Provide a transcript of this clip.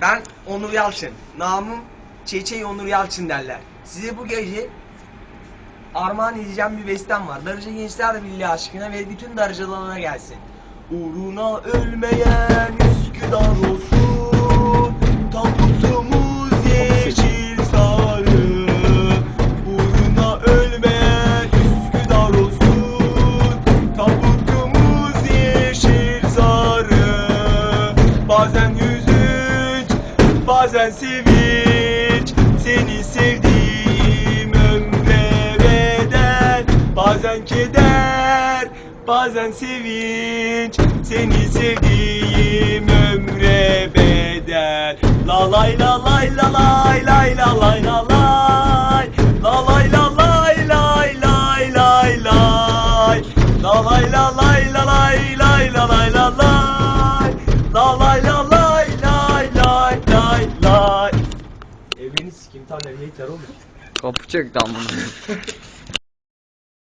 Ben Onur Yalçın. Namım Çeçe Onur Yalçın derler. Size bu gece armağan edeceğim bir bestem var. Darıca Gençler Birliği aşkına ve bütün darıcalarına gelsin. Uğruna ölmeyen Üsküdar olsun. Tabutumuz yeşil sarı. Uğruna ölmeyen Üsküdar olsun. Tabutumuz yeşil sarı. Bazen bazen sevinç. Seni sevdiğim ömre bedel. Bazen keder, bazen sevinç. Seni sevdiğim ömre bedel. La lay la lay la lay lay la lay la lay. La lay la lay lay lay lay lay. La lay la lay la lay lay la lay la lay. Evini sikim tam evlilik oğlum. Kapı çöktü amına.